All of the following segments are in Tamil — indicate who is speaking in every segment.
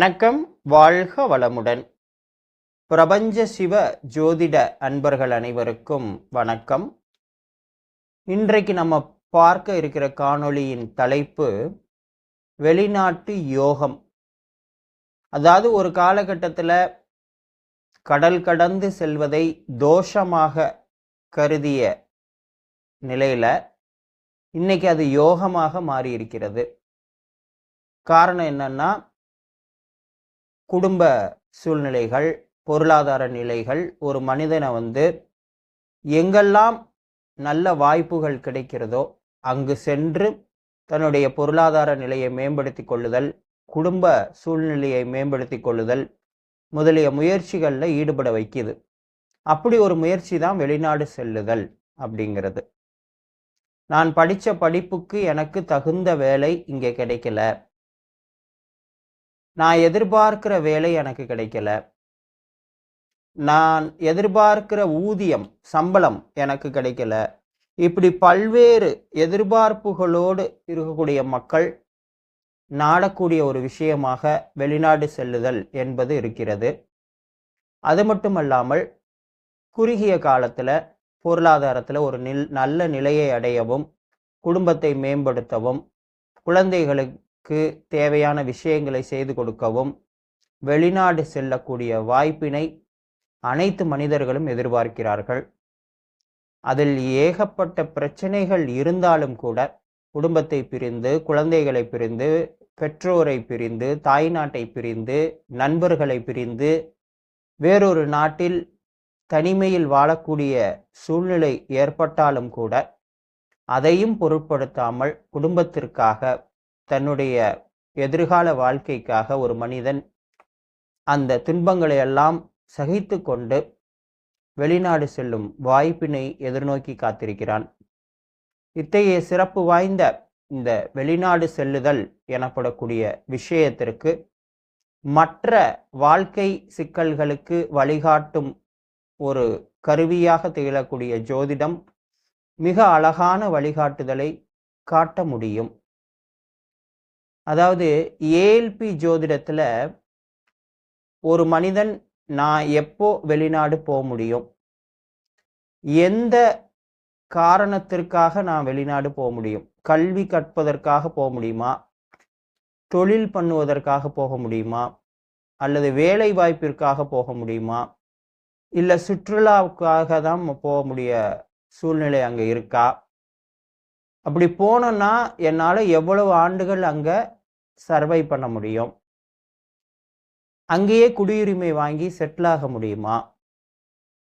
Speaker 1: வணக்கம் வாழ்க வளமுடன். பிரபஞ்ச சிவ ஜோதிட அன்பர்கள் அனைவருக்கும் வணக்கம். இன்றைக்கு நம்ம பார்க்க இருக்கிற காணொளியின் தலைப்பு வெளிநாட்டு யோகம். அதாவது ஒரு காலகட்டத்தில் கடல் கடந்து செல்வதை தோஷமாக கருதிய நிலையில் இன்னைக்கு அது யோகமாக மாறியிருக்கிறது. காரணம் என்னன்னா குடும்ப சூழ்நிலைகள் பொருளாதார நிலைகள் ஒரு மனிதனை வந்து எங்கெல்லாம் நல்ல வாய்ப்புகள் கிடைக்கிறதோ அங்கு சென்று தன்னுடைய பொருளாதார நிலையை மேம்படுத்தி கொள்ளுதல் குடும்ப சூழ்நிலையை மேம்படுத்தி கொள்ளுதல் முதலிய முயற்சிகளில் ஈடுபட வைக்குது. அப்படி ஒரு முயற்சி தான் வெளிநாடு செல்லுதல் அப்படிங்கிறது. நான் படித்த படிப்புக்கு எனக்கு தகுந்த வேலை இங்கே கிடைக்கல. நான் எதிர்பார்க்கிற வேலை எனக்கு கிடைக்கல. நான் எதிர்பார்க்கிற ஊதியம் சம்பளம் எனக்கு கிடைக்கல. இப்படி பல்வேறு எதிர்பார்ப்புகளோடு இருக்கக்கூடிய மக்கள் நாடக்கூடிய ஒரு விஷயமாக வெளிநாடு செல்லுதல் என்பது இருக்கிறது. அது மட்டுமல்லாமல் குறுகிய காலத்தில் பொருளாதாரத்தில் ஒரு நில் நல்ல நிலையை அடையவும் குடும்பத்தை மேம்படுத்தவும் குழந்தைகளுக்கு தேவையான விஷயங்களை செய்து கொடுக்கவும் வெளிநாடு செல்லக்கூடிய வாய்ப்பினை அனைத்து மனிதர்களும் எதிர்பார்க்கிறார்கள். அதில் ஏகப்பட்ட பிரச்சனைகள் இருந்தாலும் கூட குடும்பத்தை பிரிந்து குழந்தைகளை பிரிந்து பெற்றோரை பிரிந்து தாய் நாட்டை பிரிந்து நண்பர்களை பிரிந்து வேறொரு நாட்டில் தனிமையில் வாழக்கூடிய சூழ்நிலை ஏற்பட்டாலும் கூட அதையும் பொருட்படுத்தாமல் குடும்பத்திற்காக தன்னுடைய எதிர்கால வாழ்க்கைக்காக ஒரு மனிதன் அந்த துன்பங்களை எல்லாம் சகித்து கொண்டு வெளிநாடு செல்லும் வாய்ப்பினை எதிர்நோக்கி காத்திருக்கிறான். இத்தகைய சிறப்பு வாய்ந்த இந்த வெளிநாடு செல்லுதல் எனப்படக்கூடிய விஷயத்திற்கு மற்ற வாழ்க்கை சிக்கல்களுக்கு வழிகாட்டும் ஒரு கருவியாக திகழக்கூடிய ஜோதிடம் மிக அழகான வழிகாட்டுதலை காட்ட முடியும். அதாவது ஏஎல்பி ஜோதிடத்தில் ஒரு மனிதன் நான் எப்போ வெளிநாடு போக முடியும்? எந்த காரணத்திற்காக நான் வெளிநாடு போக முடியும்? கல்வி கற்பதற்காக போக முடியுமா? தொழில் பண்ணுவதற்காக போக முடியுமா? அல்லது வேலை வாய்ப்பிற்காக போக முடியுமா? இல்லை சுற்றுலாவுக்காக தான் போக முடிய சூழ்நிலை அங்கே இருக்கா? அப்படி போனோன்னா என்னால் எவ்வளவு ஆண்டுகள் அங்கே சர்வை பண்ண முடியும்? அங்கேயே குடியுரிமை வாங்கி செட்டில் ஆக முடியுமா?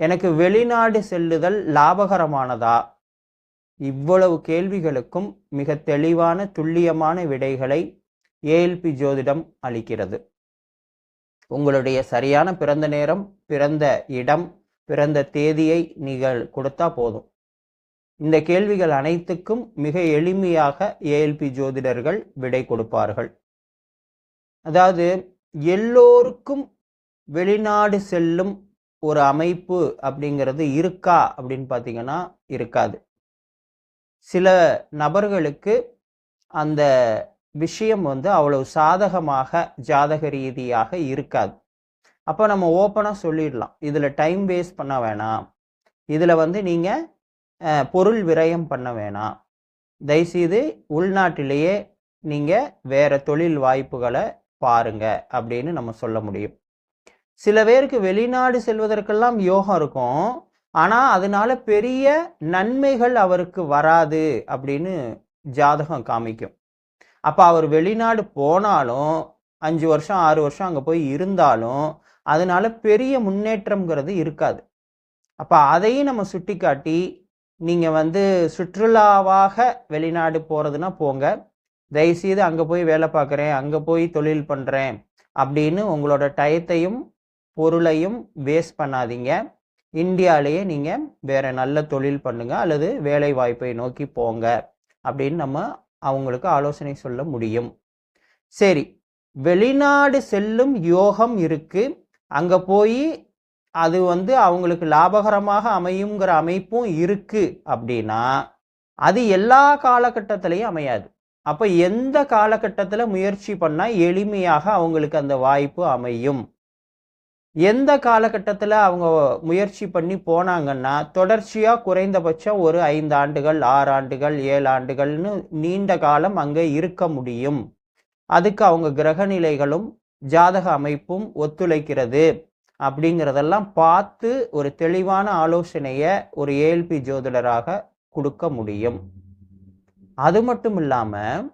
Speaker 1: எனக்கு வெளிநாடு செல்லுதல் லாபகரமானதா? இவ்வளவு கேள்விகளுக்கும் மிக தெளிவான துல்லியமான விடைகளை ஏஎல்பி ஜோதிடம் அளிக்கிறது. உங்களுடைய சரியான பிறந்த நேரம் பிறந்த இடம் பிறந்த தேதியை நீங்கள் கொடுத்தா போதும். இந்த கேள்விகள் அனைத்துக்கும் மிக எளிமையாக ஏஎல்பி ஜோதிடர்கள் விடை கொடுப்பார்கள். அதாவது எல்லோருக்கும் வெளிநாடு செல்லும் ஒரு அமைப்பு அப்படிங்கிறது இருக்கா அப்படின்னு பார்த்தீங்கன்னா இருக்காது. சில நபர்களுக்கு அந்த விஷயம் வந்து அவ்வளவு சாதகமாக ஜாதக ரீதியாக இருக்காது. அப்போ நம்ம ஓப்பனாக சொல்லிடலாம். இதில் டைம் வேஸ்ட் பண்ண வேணாம். இதில் வந்து நீங்கள் பொருள் விரயம் பண்ண வேணாம். தயவுசெய்து உள்நாட்டிலேயே நீங்கள் வேறு தொழில் வாய்ப்புகளை பாருங்க அப்படின்னு நம்ம சொல்ல முடியும். சில பேருக்கு வெளிநாடு செல்வதற்கெல்லாம் யோகம் இருக்கும். ஆனால் அதனால பெரிய நன்மைகள் அவருக்கு வராது அப்படின்னு ஜாதகம் காமிக்கும். அப்போ அவர் வெளிநாடு போனாலும் அஞ்சு வருஷம் ஆறு வருஷம் அங்கே போய் இருந்தாலும் அதனால பெரிய முன்னேற்றம்ங்கிறது இருக்காது. அப்போ அதையும் நம்ம சுட்டி காட்டி நீங்கள் வந்து சுற்றுலாவாக வெளிநாடு போகிறதுனா போங்க. தயவுசெய்து அங்கே போய் வேலை பார்க்குறேன் அங்கே போய் தொழில் பண்ணுறேன் அப்படின்னு உங்களோட டயத்தையும் பொருளையும் வேஸ்ட் பண்ணாதீங்க. இந்தியாவிலேயே நீங்கள் வேறு நல்ல தொழில் பண்ணுங்கள் அல்லது வேலை வாய்ப்பை நோக்கி போங்க அப்படின்னு நம்ம அவங்களுக்கு ஆலோசனை சொல்ல முடியும். சரி வெளிநாடு செல்லும் யோகம் இருக்குது அங்கே போய் அது வந்து அவங்களுக்கு லாபகரமாக அமையுங்கிற அமைப்பும் இருக்குது அப்படின்னா அது எல்லா காலகட்டத்திலையும் அமையாது. அப்போ எந்த காலகட்டத்தில் முயற்சி பண்ணால் எளிமையாக அவங்களுக்கு அந்த வாய்ப்பு அமையும்? எந்த காலகட்டத்தில் அவங்க முயற்சி பண்ணி போனாங்கன்னா தொடர்ச்சியாக குறைந்தபட்சம் ஒரு ஐந்து ஆண்டுகள் ஆறு ஆண்டுகள் ஏழு ஆண்டுகள்னு நீண்ட காலம் அங்கே இருக்க முடியும். அதுக்கு அவங்க கிரக நிலைகளும் ஜாதக அமைப்பும் ஒத்துழைக்கிறது. அப்படிங்கிறதெல்லாம் பார்த்து ஒரு தெளிவான ஆலோசனையை ஒரு ஏஎல்பி ஜோதிடராக கொடுக்க முடியும். அது மட்டும் இல்லாமல்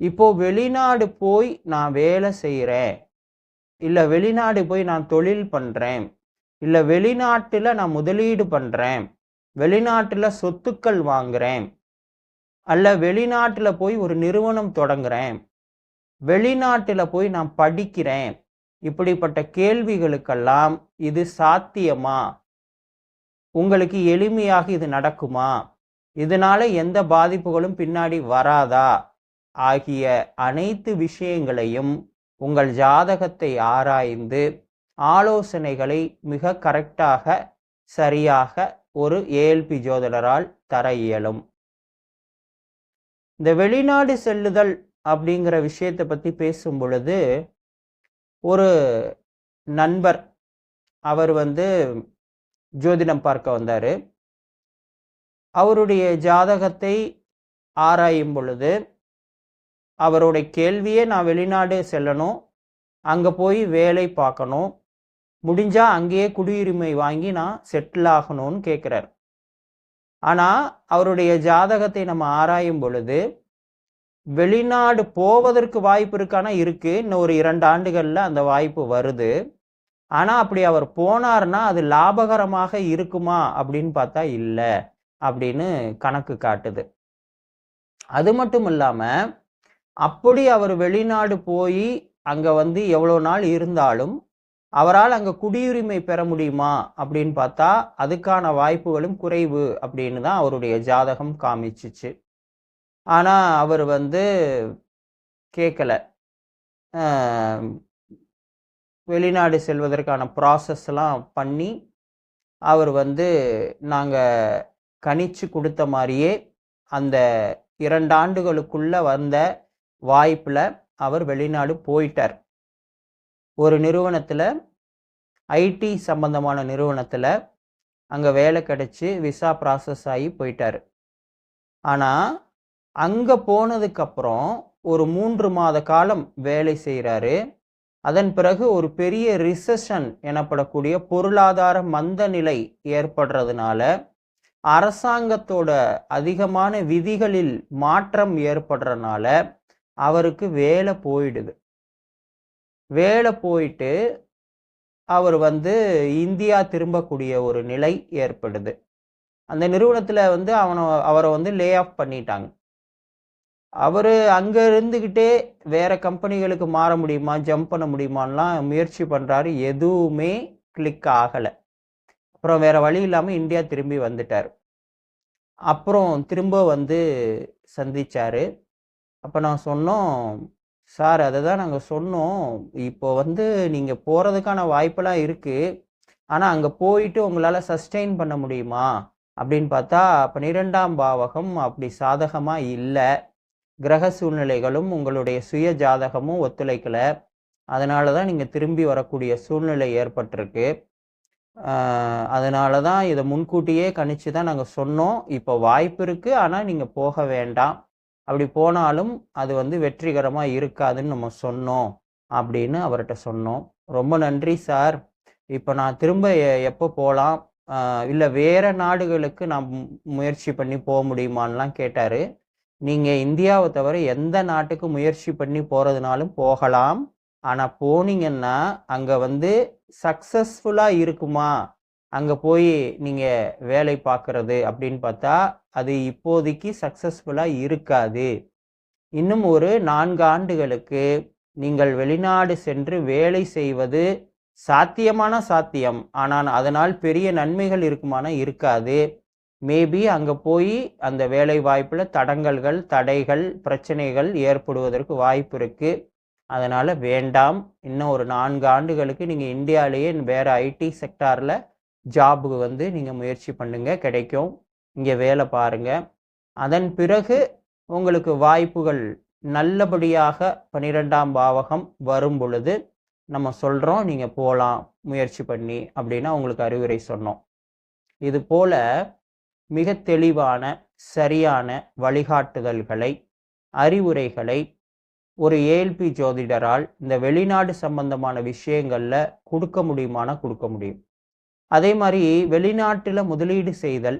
Speaker 1: இப்போ வெளிநாடு போய் நான் வேலை செய்கிறேன் இல்லை வெளிநாடு போய் நான் தொழில் பண்ணுறேன் இல்லை வெளிநாட்டில் நான் முதலீடு பண்ணுறேன் வெளிநாட்டில் சொத்துக்கள் வாங்குறேன் அல்ல வெளிநாட்டில் போய் ஒரு நிறுவனம் தொடங்குறேன் வெளிநாட்டில் போய் நான் படிக்கிறேன் இப்படிப்பட்ட கேள்விகளுக்கெல்லாம் இது சாத்தியமா? உங்களுக்கு எளிமையாக இது நடக்குமா? இதனால எந்த பாதிப்புகளும் பின்னாடி வராதா? ஆகிய அனைத்து விஷயங்களையும் உங்கள் ஜாதகத்தை ஆராய்ந்து ஆலோசனைகளை மிக கரெக்டாக சரியாக ஒரு ஏஎல்பி ஜோதிடரால் தர இயலும். இந்த வெளிநாடு செல்லுதல் அப்படிங்கிற விஷயத்தை பற்றி பேசும் பொழுது ஒரு நண்பர் அவர் வந்து ஜோதிடம் பார்க்க வந்தார். அவருடைய ஜாதகத்தை ஆராயும் பொழுது அவருடைய கேள்வியே நான் வெளிநாடு செல்லணும் அங்கே போய் வேலை பார்க்கணும் முடிஞ்சால் அங்கேயே குடியுரிமை வாங்கி நான் செட்டில் ஆகணும்னு கேட்குறார் ஆனால் அவருடைய ஜாதகத்தை நம்ம ஆராயும் பொழுது வெளிநாடு போவதற்கு வாய்ப்பு இருக்கானா? இருக்கு. இன்னும் ஒரு இரண்டு ஆண்டுகளில் அந்த வாய்ப்பு வருது. ஆனால் அப்படி அவர் போனார்னா அது லாபகரமாக இருக்குமா? அப்படின்னு பார்த்தா இல்லை. அப்படின்னு கணக்கு காட்டுது. அது மட்டும் இல்லாமல் அப்படி அவர் வெளிநாடு போய் அங்கே வந்து எவ்வளோ நாள் இருந்தாலும் அவரால் அங்கே குடியுரிமை பெற முடியுமா? அப்படின்னு பார்த்தா அதுக்கான வாய்ப்புகளும் குறைவு அப்படின்னு தான் அவருடைய ஜாதகம் காமிச்சிச்சு. ஆனால் அவர் வந்து கேட்கல வெளிநாடு செல்வதற்கான ப்ராசஸ்லாம் பண்ணி அவர் வந்து நாங்கள் கணிச்சு கொடுத்த மாதிரியே அந்த இரண்டு ஆண்டுகளுக்குள்ள வந்த வாய்ப்பில் அவர் வெளிநாடு போயிட்டார். ஒரு நிறுவனத்தில் ஐடி சம்பந்தமான நிறுவனத்தில் அங்கே வேலை கிடைச்சி விசா ப்ராசஸ் ஆகி போயிட்டார். ஆனால் அங்கே போனதுக்கப்புறம் ஒரு மூன்று மாத காலம் வேலை செய்கிறாரு அதன் பிறகு ஒரு பெரிய ரிசஷன் எனப்படக்கூடிய பொருளாதார மந்த நிலை ஏற்படுறதுனால அரசாங்கத்தோட அதிகமான விதிகளில் மாற்றம் ஏற்படுறதுனால அவருக்கு வேலை போயிடுது. வேலை போயிட்டு அவர் வந்து இந்தியா திரும்பக்கூடிய ஒரு நிலை ஏற்படுது. அந்த நிறுவனத்தில் வந்து அவனை அவரை வந்து லே ஆஃப் பண்ணிட்டாங்க. அவர் அங்கே இருந்துக்கிட்டே வேறு கம்பெனிகளுக்கு மாற முடியுமா ஜம்ப் பண்ண முடியுமான்லாம் முயற்சி பண்ணுறாரு எதுவுமே கிளிக் ஆகலை. அப்புறம் வேறு வழி இல்லாமல் இந்தியா திரும்பி வந்துட்டார். அப்புறம் திரும்ப வந்து சந்தித்தார் அப்போ நான் சொன்னோம் சார் அதை தான் நாங்கள் சொன்னோம். இப்போ வந்து நீங்கள் போகிறதுக்கான வாய்ப்பெல்லாம் இருக்குது ஆனால் அங்கே போயிட்டு உங்களால் சஸ்டெயின் பண்ண முடியுமா? அப்படின்னு பார்த்தா பன்னிரெண்டாம் பாவகம் அப்படி சாதகமாக இல்லை. கிரக சூழ்நிலைகளும் உங்களுடைய சுய ஜாதகமும் ஒத்துழைக்கலை. அதனால தான் நீங்கள் திரும்பி வரக்கூடிய சூழ்நிலை ஏற்பட்டிருக்கு. அதனால தான் இதை முன்கூட்டியே கணிச்சு தான் நாங்கள் சொன்னோம். இப்போ வாய்ப்பு இருக்குது ஆனால் நீங்கள் போக வேண்டாம். அப்படி போனாலும் அது வந்து வெற்றிகரமாக இருக்காதுன்னு நம்ம சொன்னோம் அப்படின்னு அவர்கிட்ட சொன்னோம். ரொம்ப நன்றி சார். இப்போ நான் திரும்ப எ- எப்போ போகலாம் இல்லை வேறு நாடுகளுக்கு நான் முயற்சி பண்ணி போக முடியுமான்லாம் கேட்டார். நீங்கள் இந்தியாவை தவிர எந்த நாட்டுக்கு முயற்சி பண்ணி போகிறதுனாலும் போகலாம். ஆனால் போனீங்கன்னா அங்கே வந்து சக்ஸஸ்ஃபுல்லாக இருக்குமா? அங்கே போய் நீங்கள் வேலை பார்க்குறது அப்படின்னு பார்த்தா அது இப்போதைக்கு சக்ஸஸ்ஃபுல்லாக இருக்காது. இன்னும் ஒரு நான்கு ஆண்டுகளுக்கு நீங்கள் வெளிநாடு சென்று வேலை செய்வது சாத்தியமான சாத்தியம். ஆனால் அதனால் பெரிய நன்மைகள் இருக்குமானா இருக்காது. மேபி அங்கே போய் அந்த வேலை வாய்ப்பில் தடங்கல்கள் தடைகள் பிரச்சனைகள் ஏற்படுவதற்கு வாய்ப்பு இருக்குது அதனால் வேண்டாம். இன்னும் ஒரு நான்கு ஆண்டுகளுக்கு நீங்கள் இந்தியாவிலேயே வேறு ஐடி செக்டாரில் ஜாபுக்கு வந்து நீங்கள் முயற்சி பண்ணுங்க. கிடைக்கும். இங்கே வேலை பாருங்க. அதன் பிறகு உங்களுக்கு வாய்ப்புகள் நல்லபடியாக பன்னிரெண்டாம் பாவகம் வரும் பொழுது நம்ம சொல்கிறோம் நீங்கள் போகலாம் முயற்சி பண்ணி அப்படின்னா உங்களுக்கு அறிவுரை சொன்னோம். இது போல மிக தெளிவான சரியான வழிகாட்டுதல்களை அறிவுரைகளை ஒரு ஏஎல்பி ஜோதிடரால் இந்த வெளிநாடு சம்பந்தமான விஷயங்களில் கொடுக்க முடியுமானா கொடுக்க முடியும். அதே மாதிரி வெளிநாட்டில் முதலீடு செய்தல்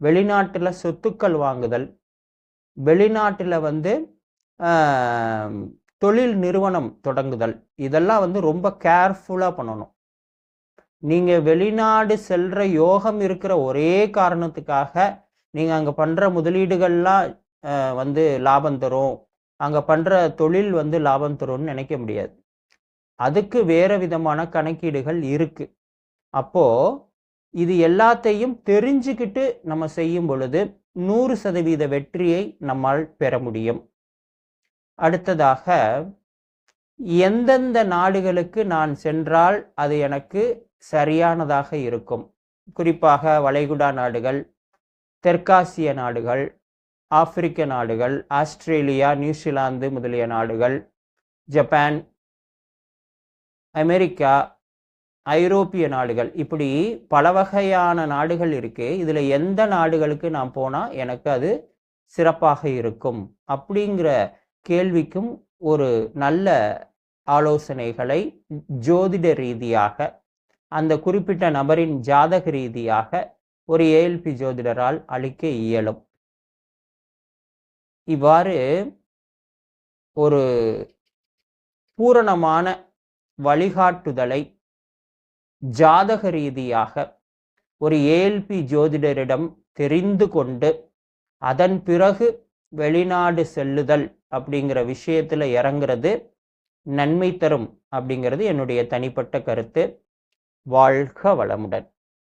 Speaker 1: வெளிநாட்டில் சொத்துக்கள் வாங்குதல் வெளிநாட்டில் வந்து தொழில் நிறுவனம் தொடங்குதல் இதெல்லாம் வந்து ரொம்ப கேர்ஃபுல்லாக பண்ணணும். நீங்கள் வெளிநாடு செல்கிற யோகம் இருக்கிற ஒரே காரணத்துக்காக நீங்கள் அங்கே பண்ணுற முதலீடுகள்லாம் வந்து லாபம் தரும். அங்கே பண்ணுற தொழில் வந்து லாபம் தரும்னு நினைக்க முடியாது. அதுக்கு வேறு விதமான கணக்கீடுகள் இருக்குது அப்போது இது எல்லாத்தையும் தெரிஞ்சுக்கிட்டு நம்ம செய்யும் பொழுது நூறு சதவீத வெற்றியை நம்மால் பெற முடியும். அடுத்ததாக எந்தெந்த நாடுகளுக்கு நான் சென்றால் அது எனக்கு சரியானதாக இருக்கும். குறிப்பாக வளைகுடா நாடுகள் தெற்காசிய நாடுகள் ஆப்பிரிக்க நாடுகள் ஆஸ்திரேலியா நியூசிலாந்து முதலிய நாடுகள் ஜப்பான் அமெரிக்கா ஐரோப்பிய நாடுகள். இப்படி பல வகையான நாடுகள் இருக்குது இதில் எந்த நாடுகளுக்கு நான் போனால் எனக்கு அது சிறப்பாக இருக்கும். அப்படிங்கிற கேள்விக்கும் ஒரு நல்ல ஆலோசனைகளை ஜோதிட ரீதியாக அந்த குறிப்பிட்ட நபரின் ஜாதக ரீதியாக ஒரு ஏஎல்பி ஜோதிடரால் அளிக்க இயலும். இவ்வாறு ஒரு பூரணமான வழிகாட்டுதலை ஜாதக ரீதியாக ஒரு ஏஎல்பி ஜோதிடரிடம் தெரிந்து கொண்டு அதன் பிறகு வெளிநாடு செல்லுதல் அப்படிங்கிற விஷயத்தில் இறங்குறது நன்மை தரும் அப்படிங்கிறது என்னுடைய தனிப்பட்ட கருத்து. வாழ்க வளமுடன்.